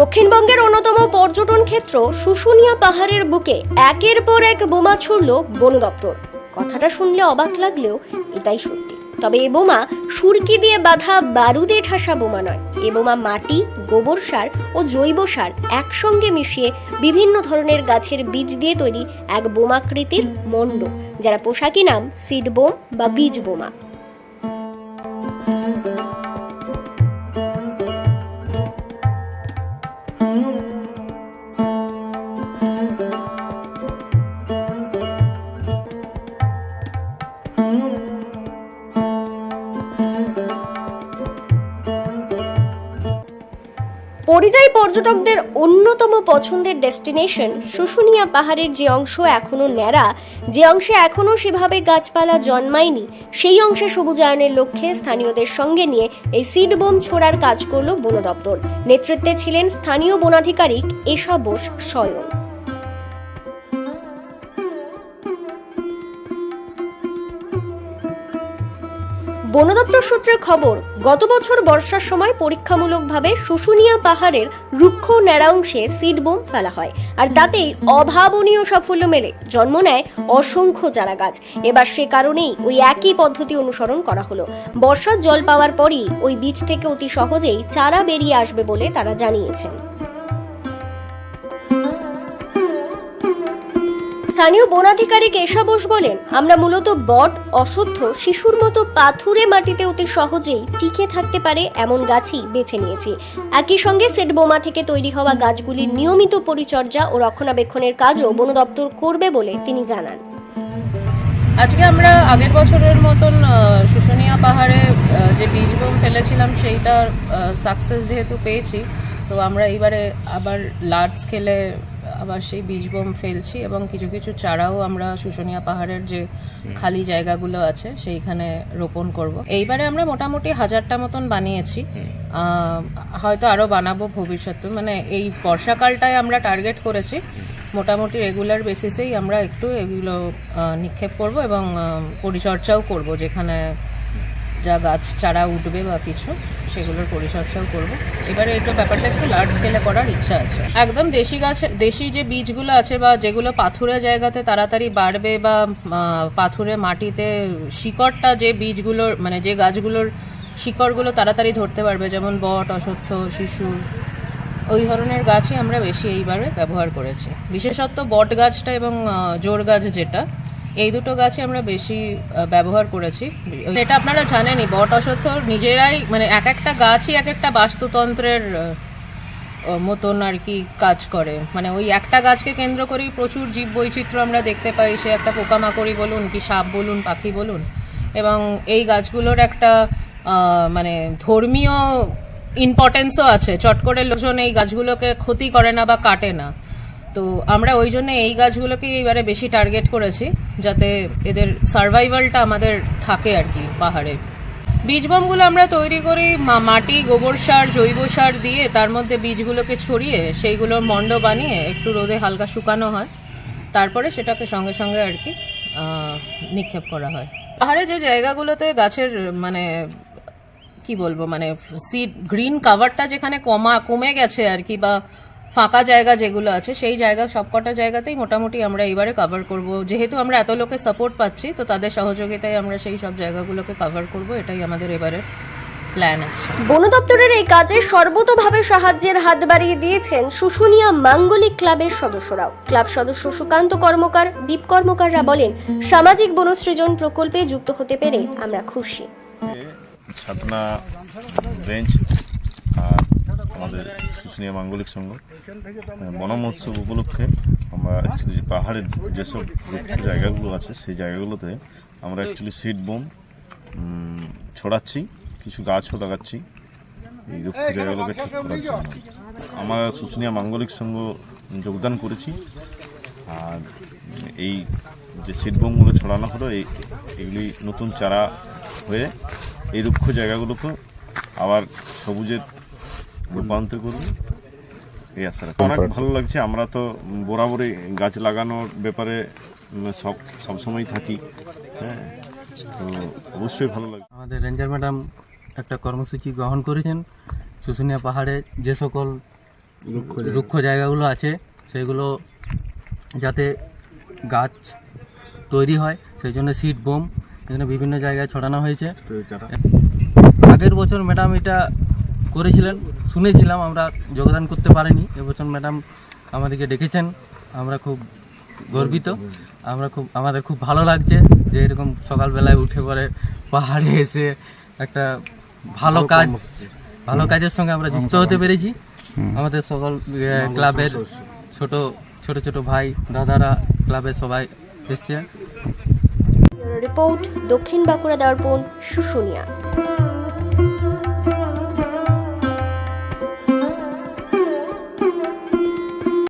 দক্ষিণবঙ্গের অন্যতম পর্যটন ক্ষেত্র শুশুনিয়া পাহাড়ের বুকে একের পর এক বোমা ছুড়ল বন দপ্তর। কথাটা শুনলে অবাক লাগলেও এটাই সত্যি। তবে এ বোমা সুরকি দিয়ে বাঁধা বারুদে ঠাসা বোমা নয়। এ বোমা মাটি, গোবর সার ও জৈব সার একসঙ্গে মিশিয়ে বিভিন্ন ধরনের গাছের বীজ দিয়ে তৈরি এক বোমাকৃতির মণ্ড যারা পোশাকি নাম সিড বোম বা বীজ বোমা। পরিযায়ী পর্যটকদের অন্যতম পছন্দের ডেস্টিনেশন শুশুনিয়া পাহাড়ের যে অংশ এখনও ন্যাড়া, যে অংশে এখনও সেভাবে গাছপালা জন্মায়নি, সেই অংশে সবুজায়নের লক্ষ্যে স্থানীয়দের সঙ্গে নিয়ে এই সিড বোম ছোড়ার কাজ করল বন দপ্তর। নেতৃত্বে ছিলেন স্থানীয় বনাধিকারিক এশা বোস স্বয়ং। বন দপ্তর সূত্রে খবর, গত বছর বর্ষার সময় পরীক্ষামূলকভাবে শুশুনিয়া পাহাড়ের রুক্ষ ন্যাড়া অংশে সিড বোম ফেলা হয় আর তাতেই অভাবনীয় সাফল্য মেলে। জন্ম নেয় অসংখ্য চারা গাছ এবার সে কারণেই ওই একই পদ্ধতি অনুসরণ করা হলো। বর্ষার জল পাওয়ার পরই ওই বীজ থেকে অতি সহজেই চারা বেরিয়ে আসবে বলে তারা জানিয়েছেন। স্থানীয় বনাধিকারিক এশা বোস বলেন, আমরা মূলত বট অশ্বত্থ শিশুর মতো পাথুরে মাটিতে অতি সহজেই টিকে থাকতে পারে এমন গাছই বেছে নিয়েছি। একই সঙ্গে সেট বোমা থেকে তৈরি হওয়া গাছগুলির নিয়মিত পরিচর্যা ও রক্ষণাবেক্ষণের কাজও বন দপ্তর করবে বলে তিনি জানান। আজকে আমরা আগের বছরের মতন শুশুনিয়া পাহাড়ে যে বীজ বোম ফেলেছিলাম সেইটার সাকসেস যেহেতু পেয়েছি তো আমরা এইবারে আবার লার্জ স্কেলে আবার সেই বীজ বোম ফেলছি এবং কিছু কিছু চারাও আমরা শুশুনিয়া পাহাড়ের যে খালি জায়গাগুলো আছে সেইখানে রোপণ করব। এইবারে আমরা মোটামুটি হাজারটা মতন বানিয়েছি। হয়তো আরও বানাবো ভবিষ্যতে। মানে এই বর্ষাকালটায় আমরা টার্গেট করেছি। মোটামুটি রেগুলার বেসিসেই আমরা একটু এগুলো নিক্ষেপ করব এবং পরিচর্যাও করব যেখানে যা গাছ চারা উঠবে বা কিছু, সেগুলোর পরিচর্যাও করব। এবারে এটা ব্যাপারটা একটু লার্জ স্কেলে করার ইচ্ছা আছে। একদম দেশি গাছ, দেশি যে বীজগুলো আছে বা যেগুলো পাথুরে জায়গাতে তাড়াতাড়ি বাড়বে বা পাথুরে মাটিতে শিকড়টা যে বীজগুলোর মানে যে গাছগুলোর শিকড়গুলো তাড়াতাড়ি ধরতে পারবে, যেমন বট, অশ্বত্থ, শিশু, ওই ধরনের গাছই আমরা বেশি এইবারে ব্যবহার করেছি। বিশেষত বট গাছটা এবং জোর গাছ যেটা এই দুটো গাছই আমরা বেশি ব্যবহার করেছি। এটা আপনারা জানেনই, বট অশ্বত্থ নিজেরাই মানে এক একটা গাছই এক একটা বাস্তুতন্ত্রের মতন আর কি কাজ করে। মানে ওই একটা গাছকে কেন্দ্র করেই প্রচুর জীব বৈচিত্র্য আমরা দেখতে পাই। সে একটা পোকামাকড়ি বলুন কি সাপ বলুন, পাখি বলুন। এবং এই গাছগুলোর একটা মানে ধর্মীয় ইম্পর্টেন্সও আছে। চট করে লোকজন এই গাছগুলোকে ক্ষতি করে না বা কাটে না। তো আমরা ওই জন্য এই গাছগুলোকে এবারে বেশি টার্গেট করেছি, যাতে এদের সার্ভাইভালটা আমাদের থাকে আর কি পাহাড়ে। বীজ বোমগুলো আমরা তৈরি করি মাটি, গোবর সার, জৈব সার দিয়ে, তার মধ্যে বীজগুলোকে ছড়িয়ে সেইগুলোর মণ্ড বানিয়ে একটু রোদে হালকা শুকানো হয়। তারপরে সেটাকে সঙ্গে সঙ্গে আর কি নিক্ষেপ করা হয়। পাহাড়ে যে জায়গাগুলোতে গাছের মানে কি বলব মানে সিড গ্রিন কাভারটা যেখানে কমা, কমে গেছে আর কি বা ফাঁকা জায়গা যেগুলো আছে সেই জায়গা সবকটা জায়গাতেই মোটামুটি আমরা এবারে কভার করব। যেহেতু আমরা এত লোকের সাপোর্ট পাচ্ছি তো তাদের সহযোগিতায় আমরা সেই সব জায়গাগুলোকে কভার করব এটাই আমাদের এবারে প্ল্যান আছে। বন দপ্তরের এই কাজে সর্বতোভাবে সাহায্যের হাত বাড়িয়ে দিয়েছেন শুশুনিয়া মাঙ্গলিক ক্লাবের সদস্যরাও। ক্লাব সদস্য সুকান্ত কর্মকার দীপ কর্মকাররা বলেন সামাজিক বনসৃজন প্রকল্পে যুক্ত হতে পেরে আমরা খুশি। ছাতনা বেঞ্চ আর আমাদের শুশুনিয়া মাঙ্গলিক সংঘ। বন মহোৎসব উপলক্ষে আমরা অ্যাকচুয়ালি পাহাড়ের যেসব জায়গাগুলো আছে সেই জায়গাগুলোতে আমরা অ্যাকচুয়ালি সিড বোম ছড়াচ্ছি কিছু গাছও লাগাচ্ছি। এই রুক্ষ জায়গাগুলোকে ঠিক করার জন্য। আমরা শুশুনিয়া মাঙ্গলিক সংঘ যোগদান করেছি। আর এই যে সিড বোমগুলো ছড়ানো হলো এই এগুলি নতুন চারা হয়ে এই রুক্ষ জায়গাগুলোকে আবার সবুজের রূপান্তর করবে। এই আশা অনেক ভালো লাগছে। আমরা তো বরাবরই গাছ লাগানোর ব্যাপারে সব সবসময় থাকি। হ্যাঁ তো অবশ্যই ভালো লাগছে আমাদের রেঞ্জার ম্যাডাম একটা কর্মসূচি গ্রহণ করেছেন। শুশুনিয়া পাহাড়ে যে সকল রুক্ষ জায়গাগুলো আছে সেগুলো যাতে গাছ তৈরি হয় সেই জন্য সিড বোম এখানে বিভিন্ন জায়গায় ছড়ানো হয়েছে। আগের বছর ম্যাডাম এটা করেছিলেন শুনেছিলাম আমরা যোগদান করতে পারিনি। এবছর ম্যাডাম আমাদেরকে ডেকেছেন আমরা খুব গর্বিত আমরা খুব আমাদের খুব ভালো লাগছে যে এরকম সকালবেলায় উঠে পরে পাহাড়ে এসে একটা ভালো কাজ ভালো কাজের সঙ্গে আমরা যুক্ত হতে পেরেছি। আমাদের সকল ক্লাবের ছোট ছোট ছোট ভাই দাদারা ক্লাবের সবাই এসছে। রিপোর্ট দক্ষিণ বাঁকুড়া দর্পণ শুশুনিয়া।